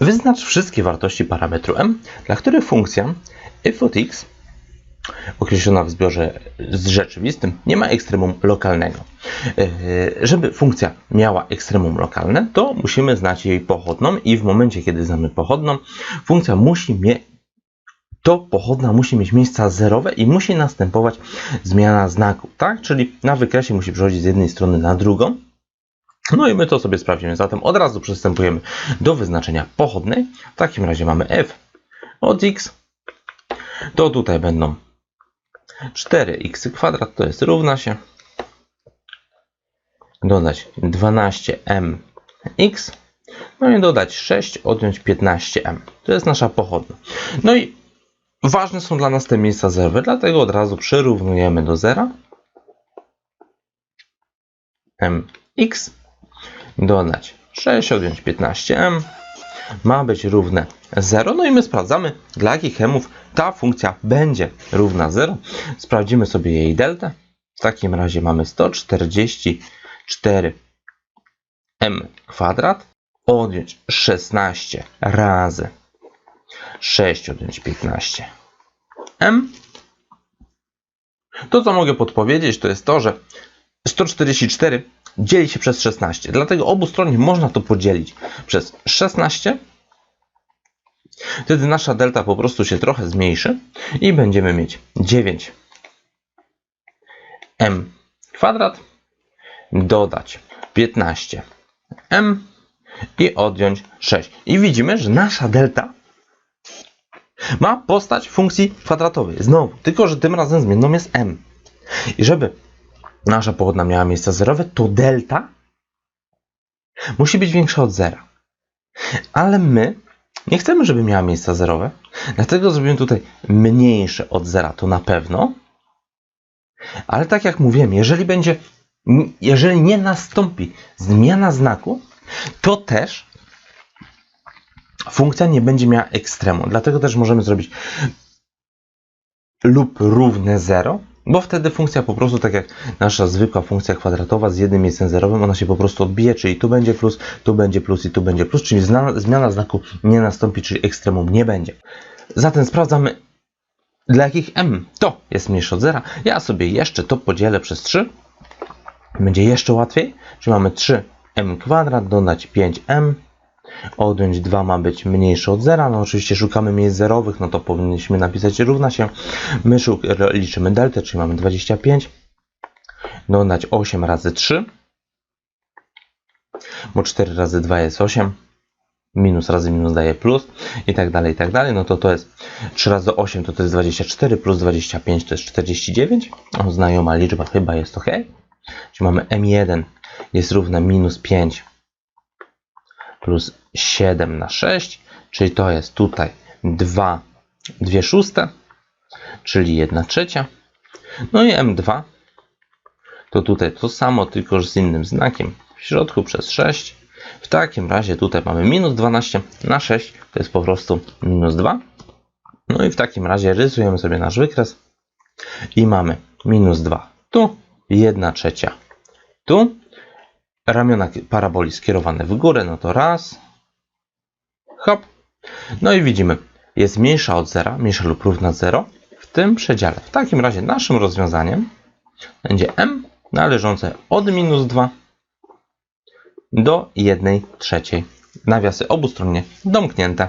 Wyznacz wszystkie wartości parametru m, dla których funkcja f od x określona w zbiorze z rzeczywistym nie ma ekstremum lokalnego. Yy, Żeby funkcja miała ekstremum lokalne, to musimy znać jej pochodną i w momencie, kiedy znamy pochodną, funkcja musi mieć to pochodna musi mieć miejsca zerowe i musi następować zmiana znaku, tak? Czyli na wykresie musi przechodzić z jednej strony na drugą. No i my to sobie sprawdzimy. Zatem od razu przystępujemy do wyznaczenia pochodnej. W takim razie mamy f od x. To tutaj będą 4x kwadrat, to jest równa się. Dodać 12mx. No i dodać 6, odjąć 15m. To jest nasza pochodna. No i ważne są dla nas te miejsca zerowe, dlatego od razu przyrównujemy do zera. mx dodać 6, odjąć 15m ma być równe 0. No i my sprawdzamy, dla jakich mów ta funkcja będzie równa 0. Sprawdzimy sobie jej deltę. W takim razie mamy 144m kwadrat odjąć 16 razy 6 odjąć 15 m. To, co mogę podpowiedzieć, to jest to, że 144 dzieli się przez 16. Dlatego obustronnie można to podzielić przez 16. Wtedy nasza delta po prostu się trochę zmniejszy i będziemy mieć 9 m kwadrat dodać 15 m i odjąć 6. I widzimy, że nasza delta ma postać funkcji kwadratowej. Znowu, tylko że tym razem zmienną jest m. I żeby nasza pochodna miała miejsca zerowe, to delta musi być większa od zera. Ale my nie chcemy, żeby miała miejsca zerowe, dlatego zrobimy tutaj mniejsze od zera, to na pewno. Ale tak jak mówiłem, jeżeli będzie, jeżeli nie nastąpi zmiana znaku, to też funkcja nie będzie miała ekstremu. Dlatego też możemy zrobić lub równe 0, bo wtedy funkcja po prostu, tak jak nasza zwykła funkcja kwadratowa z jednym miejscem zerowym, ona się po prostu odbije, czyli tu będzie plus, tu będzie plus i tu będzie plus, czyli zmiana znaku nie nastąpi, czyli ekstremum nie będzie. Zatem sprawdzamy, dla jakich m to jest mniejsze od zera. Ja sobie jeszcze to podzielę przez 3. Będzie jeszcze łatwiej, czyli mamy 3m kwadrat, dodać 5m, odjąć 2 ma być mniejsze od 0. No oczywiście szukamy miejsc zerowych, no to powinniśmy napisać równa się. My liczymy deltę, czyli mamy 25. Dodać 8 razy 3. Bo 4 razy 2 jest 8. Minus razy minus daje plus i tak dalej, i tak dalej. No to to jest 3 razy 8 to to jest 24 plus 25 to jest 49. O, znajoma liczba chyba jest ok. Czyli mamy m1 jest równe minus 5 plus 7 na 6, czyli to jest tutaj 2, 2 szóste, czyli 1 trzecia. No i M2 to tutaj to samo, tylko z innym znakiem w środku przez 6. W takim razie tutaj mamy minus 12 na 6, to jest po prostu minus 2. No i w takim razie rysujemy sobie nasz wykres i mamy minus 2 tu, 1 trzecia tu, ramiona paraboli skierowane w górę, no to raz, hop. No i widzimy, jest mniejsza od zera, mniejsza lub równa 0 w tym przedziale. W takim razie naszym rozwiązaniem będzie m należące od minus 2 do 1 trzeciej. Nawiasy obustronnie domknięte.